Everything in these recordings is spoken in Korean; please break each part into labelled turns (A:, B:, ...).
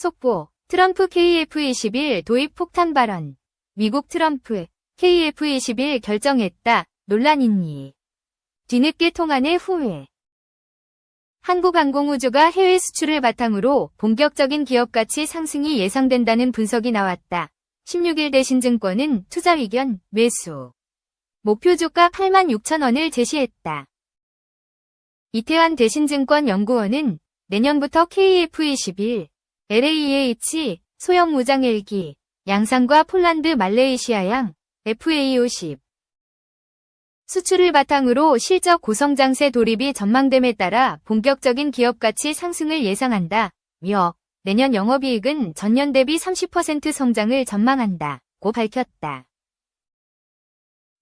A: 속보, 트럼프 KF-21 도입 폭탄 발언. 미국 트럼프, KF-21 결정했다. 논란이니. 뒤늦게 통한의 후회. 한국항공우주가 해외 수출을 바탕으로 본격적인 기업 가치 상승이 예상된다는 분석이 나왔다. 16일 대신증권은 투자 의견, 매수. 목표 주가 8만 6천 원을 제시했다. 이태환 대신증권 연구원은 내년부터 KF-21, LAH, 소형 무장 헬기, 양산과 폴란드 말레이시아양, FA-50 수출을 바탕으로 실적 고성장세 돌입이 전망됨에 따라 본격적인 기업 가치 상승을 예상한다. 며 내년 영업이익은 전년 대비 30% 성장을 전망한다. 고 밝혔다.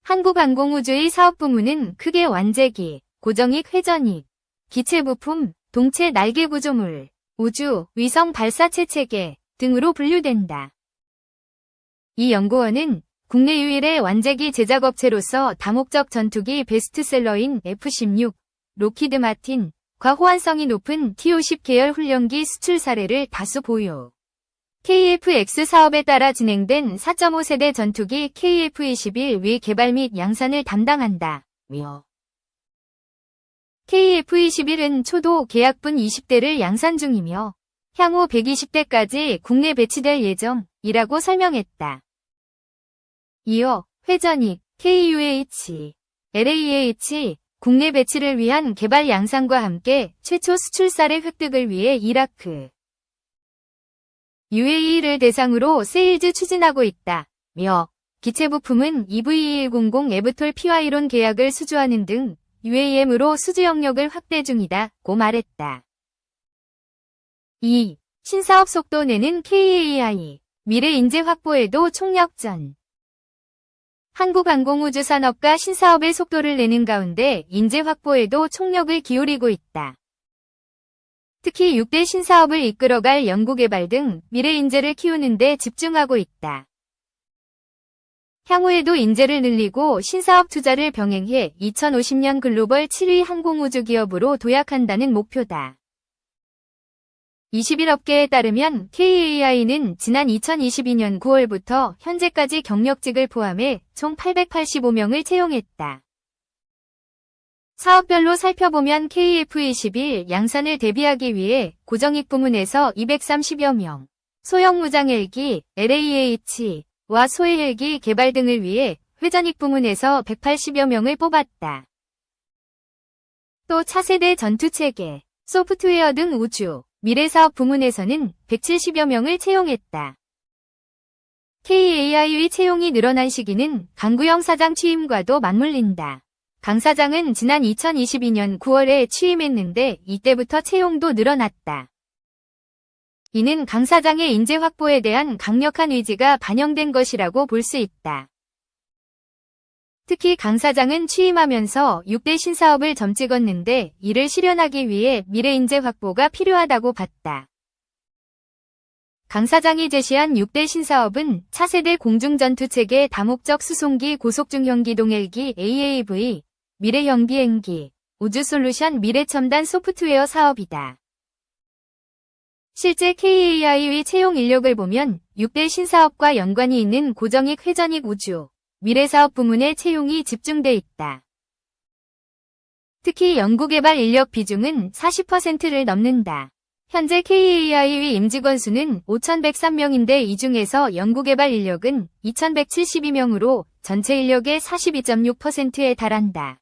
A: 한국항공우주의 사업부문은 크게 완제기, 고정익 회전익, 기체부품, 동체 날개 구조물, 우주, 위성 발사체 체계 등으로 분류된다. 이 연구원은 국내 유일의 완제기 제작업체로서 다목적 전투기 베스트셀러인 F-16, 로키드 마틴, 과 호환성이 높은 T-50 계열 훈련기 수출 사례를 다수 보유. KF-X 사업에 따라 진행된 4.5세대 전투기 KF-21 위 개발 및 양산을 담당한다. 며. KF-21은 초도 계약분 20대를 양산 중이며 향후 120대까지 국내 배치될 예정이라고 설명했다. 이어 회전익, KUH, LAH, 국내 배치를 위한 개발 양상과 함께 최초 수출 사례 획득을 위해 이라크, UAE를 대상으로 세일즈 추진하고 있다. 며 기체 부품은 EV2100 에브톨 PY론 계약을 수주하는 등 UAM으로 수주 영역을 확대 중이다. 고 말했다. 2. 신사업 속도 내는 KAI 미래 인재 확보에도 총력전 한국항공우주산업과 신사업의 속도를 내는 가운데 인재 확보에도 총력을 기울이고 있다. 특히 6대 신사업을 이끌어갈 연구개발 등 미래 인재를 키우는 데 집중하고 있다. 향후에도 인재를 늘리고 신사업 투자를 병행해 2050년 글로벌 7위 항공우주 기업으로 도약한다는 목표다. 21업계에 따르면 KAI는 지난 2022년 9월부터 현재까지 경력직을 포함해 총 885명을 채용했다. 사업별로 살펴보면 KF-21 양산을 대비하기 위해 고정익 부문에서 230여 명, 소형 무장 헬기, LAH 와 소해 헬기 개발 등을 위해 회전익 부문에서 180여 명을 뽑았다. 또 차세대 전투체계, 소프트웨어 등 우주, 미래사업 부문에서는 170여 명을 채용했다. KAI의 채용이 늘어난 시기는 강구영 사장 취임과도 맞물린다. 강 사장은 지난 2022년 9월에 취임했는데 이때부터 채용도 늘어났다. 이는 강 사장의 인재 확보에 대한 강력한 의지가 반영된 것이라고 볼 수 있다. 특히 강 사장은 취임하면서 6대 신사업을 점찍었는데 이를 실현하기 위해 미래 인재 확보가 필요하다고 봤다. 강 사장이 제시한 6대 신사업은 차세대 공중전투체계 다목적 수송기 고속중형기 동헬기 AAV, 미래형 비행기, 우주솔루션 미래첨단 소프트웨어 사업이다. 실제 KAI의 채용 인력을 보면 6대 신사업과 연관이 있는 고정익 회전익 우주, 미래사업 부문의 채용이 집중돼 있다. 특히 연구개발 인력 비중은 40%를 넘는다. 현재 KAI의 임직원 수는 5,103명인데 이 중에서 연구개발 인력은 2,172명으로 전체 인력의 42.6%에 달한다.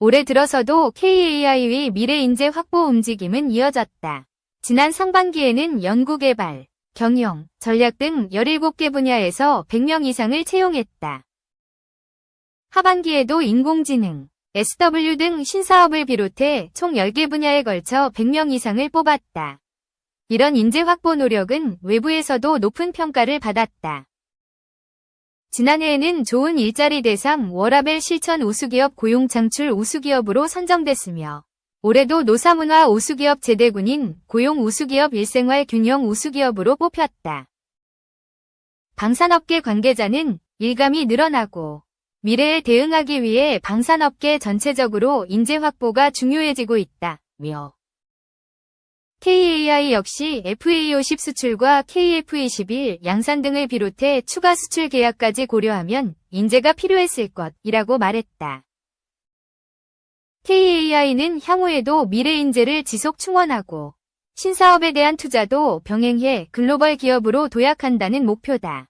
A: 올해 들어서도 KAI의 미래 인재 확보 움직임은 이어졌다. 지난 상반기에는 연구 개발, 경영, 전략 등 17개 분야에서 100명 이상을 채용했다. 하반기에도 인공지능, SW 등 신사업을 비롯해 총 10개 분야에 걸쳐 100명 이상을 뽑았다. 이런 인재 확보 노력은 외부에서도 높은 평가를 받았다. 지난해에는 좋은 일자리 대상 워라벨 실천 우수기업 고용 창출 우수기업으로 선정됐으며 올해도 노사문화 우수기업 제대군인 고용 우수기업 일생활 균형 우수기업으로 뽑혔다. 방산업계 관계자는 일감이 늘어나고 미래에 대응하기 위해 방산업계 전체적으로 인재 확보가 중요해지고 있다. 며 KAI 역시 FA50 수출과 KF21 양산 등을 비롯해 추가 수출 계약까지 고려하면 인재가 필요했을 것이라고 말했다. KAI는 향후에도 미래 인재를 지속 충원하고 신사업에 대한 투자도 병행해 글로벌 기업으로 도약한다는 목표다.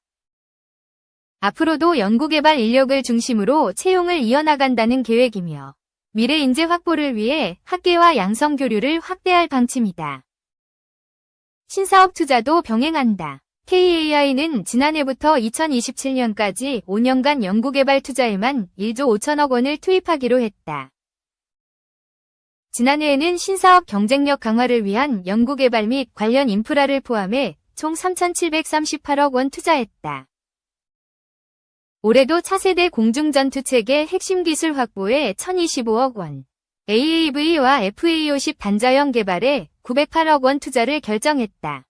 A: 앞으로도 연구개발 인력을 중심으로 채용을 이어나간다는 계획이며 미래 인재 확보를 위해 학계와 양성 교류를 확대할 방침이다. 신사업 투자도 병행한다. KAI는 지난해부터 2027년까지 5년간 연구개발 투자에만 1조 5천억 원을 투입하기로 했다. 지난해에는 신사업 경쟁력 강화를 위한 연구개발 및 관련 인프라를 포함해 총 3,738억 원 투자했다. 올해도 차세대 공중전투체계 핵심 기술 확보에 1,025억 원, AAV와 FA50 단자형 개발에 908억 원 투자를 결정했다.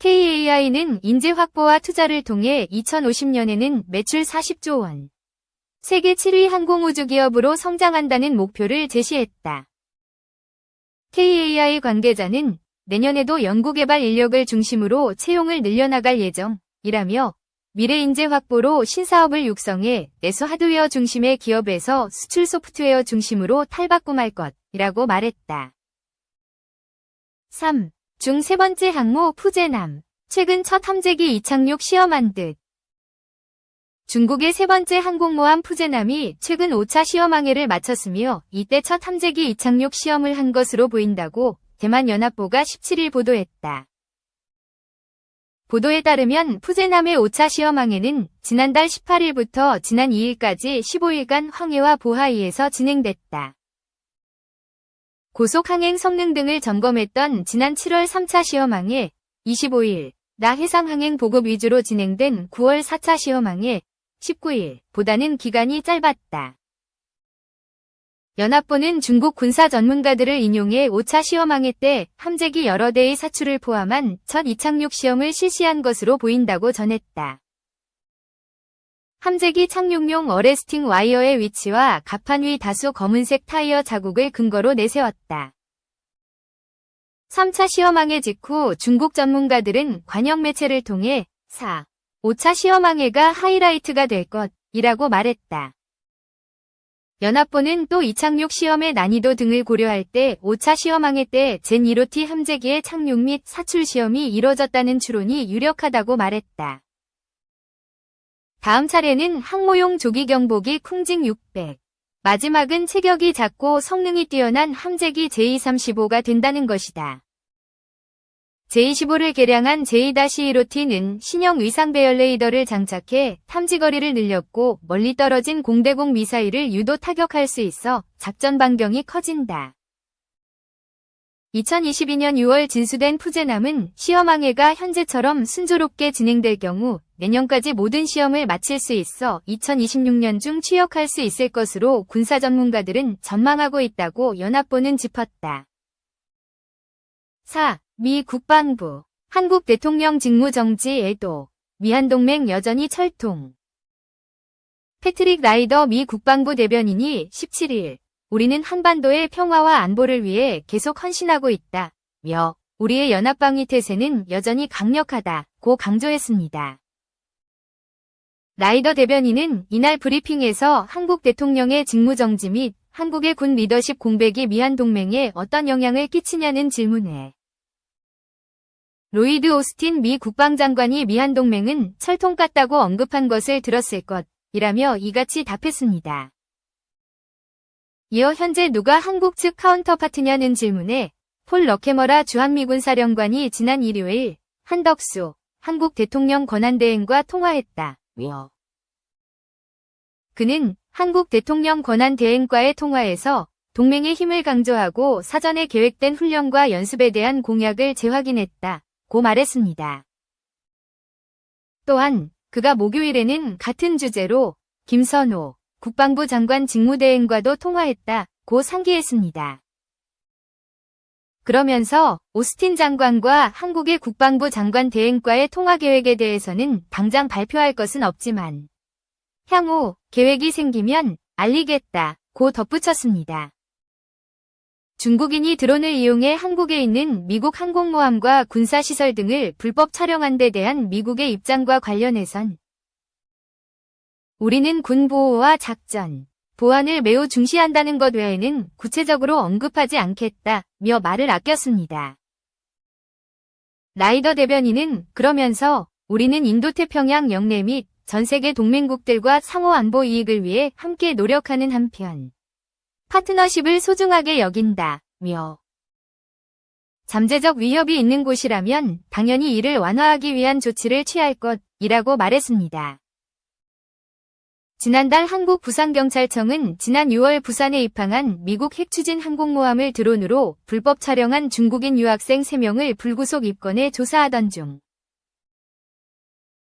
A: KAI는 인재 확보와 투자를 통해 2050년에는 매출 40조 원, 세계 7위 항공우주 기업으로 성장한다는 목표를 제시했다. KAI 관계자는 내년에도 연구개발 인력을 중심으로 채용을 늘려나갈 예정이라며 미래 인재 확보로 신사업을 육성해 내수 하드웨어 중심의 기업에서 수출 소프트웨어 중심으로 탈바꿈할 것이라고 말했다. 3. 중 세 번째 항모 푸제남. 최근 첫 함재기 이착륙 시험한 듯. 중국의 세 번째 항공모함 푸제남이 최근 5차 시험항해를 마쳤으며 이때 첫 함재기 이착륙 시험을 한 것으로 보인다고 대만연합보가 17일 보도했다. 보도에 따르면 푸제남의 5차 시험항해는 지난달 18일부터 지난 2일까지 15일간 황해와 보하이에서 진행됐다. 고속항행 성능 등을 점검했던 지난 7월 3차 시험항해 25일 나 해상항행 보급 위주로 진행된 9월 4차 시험항해 19일 보다는 기간이 짧았다. 연합보는 중국 군사 전문가들을 인용해 5차 시험항해 때 함재기 여러 대의 사출을 포함한 첫 이착륙 시험을 실시한 것으로 보인다고 전했다. 함재기 착륙용 어레스팅 와이어의 위치와 갑판 위 다수 검은색 타이어 자국을 근거로 내세웠다. 3차 시험항해 직후 중국 전문가들은 관영 매체를 통해 4, 5차 시험항해가 하이라이트가 될 것이라고 말했다. 연합보는 또 이착륙 시험의 난이도 등을 고려할 때 5차 시험항해 때 젠1호티 함재기의 착륙 및 사출 시험이 이뤄졌다는 추론이 유력하다고 말했다. 다음 차례는 항모용 조기 경보기 쿵징 600. 마지막은 체격이 작고 성능이 뛰어난 함재기 J35가 된다는 것이다. J15를 개량한 J-1호T는 신형 위상 배열 레이더를 장착해 탐지거리를 늘렸고 멀리 떨어진 공대공 미사일을 유도 타격할 수 있어 작전 반경이 커진다. 2022년 6월 진수된 푸제남은 시험항해가 현재처럼 순조롭게 진행될 경우 내년까지 모든 시험을 마칠 수 있어 2026년 중 취역할 수 있을 것으로 군사 전문가들은 전망하고 있다고 연합보는 짚었다. 4. 미 국방부 한국 대통령 직무정지에도 미한동맹 여전히 철통. 패트릭 라이더 미 국방부 대변인이 17일 우리는 한반도의 평화와 안보를 위해 계속 헌신하고 있다. 며 우리의 연합방위 태세는 여전히 강력하다고 강조했습니다. 라이더 대변인은 이날 브리핑에서 한국 대통령의 직무정지 및 한국의 군 리더십 공백이 미한 동맹에 어떤 영향을 끼치냐는 질문에 로이드 오스틴 미 국방장관이 미한 동맹은 철통 같다고 언급한 것을 들었을 것이라며 이같이 답했습니다. 이어 현재 누가 한국 측 카운터파트냐는 질문에 폴 러케머라 주한미군 사령관이 지난 일요일 한덕수 한국 대통령 권한대행과 통화했다. 며 그는 한국 대통령 권한대행과의 통화에서 동맹의 힘을 강조하고 사전에 계획된 훈련과 연습에 대한 공약을 재확인했다. 고 말했습니다. 또한 그가 목요일에는 같은 주제로 김선호 국방부 장관 직무대행과도 통화했다. 고 상기했습니다. 그러면서 오스틴 장관과 한국의 국방부 장관 대행과의 통화 계획에 대해서는 당장 발표할 것은 없지만 향후 계획이 생기면 알리겠다. 고 덧붙였습니다. 중국인이 드론을 이용해 한국에 있는 미국 항공모함과 군사시설 등을 불법 촬영한 데 대한 미국의 입장과 관련해선 우리는 군 보호와 작전, 보안을 매우 중시한다는 것 외에는 구체적으로 언급하지 않겠다며 말을 아꼈습니다. 라이더 대변인은 그러면서 우리는 인도태평양 영내 및 전 세계 동맹국들과 상호 안보 이익을 위해 함께 노력하는 한편 파트너십을 소중하게 여긴다 며 잠재적 위협이 있는 곳이라면 당연히 이를 완화하기 위한 조치를 취할 것이라고 말했습니다. 지난달 한국 부산경찰청은 지난 6월 부산에 입항한 미국 핵추진 항공모함을 드론으로 불법 촬영한 중국인 유학생 3명을 불구속 입건해 조사하던 중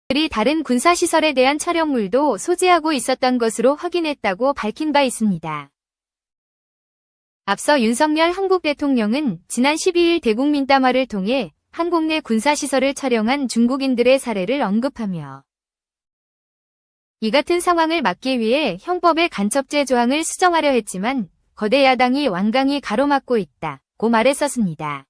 A: 들이 다른 군사시설에 대한 촬영물도 소지하고 있었던 것으로 확인했다고 밝힌 바 있습니다. 앞서 윤석열 한국 대통령은 지난 12일 대국민담화를 통해 한국 내 군사시설을 촬영한 중국인들의 사례를 언급하며 이 같은 상황을 막기 위해 형법의 간첩죄 조항을 수정하려 했지만 거대 야당이 완강히 가로막고 있다고 말했었습니다.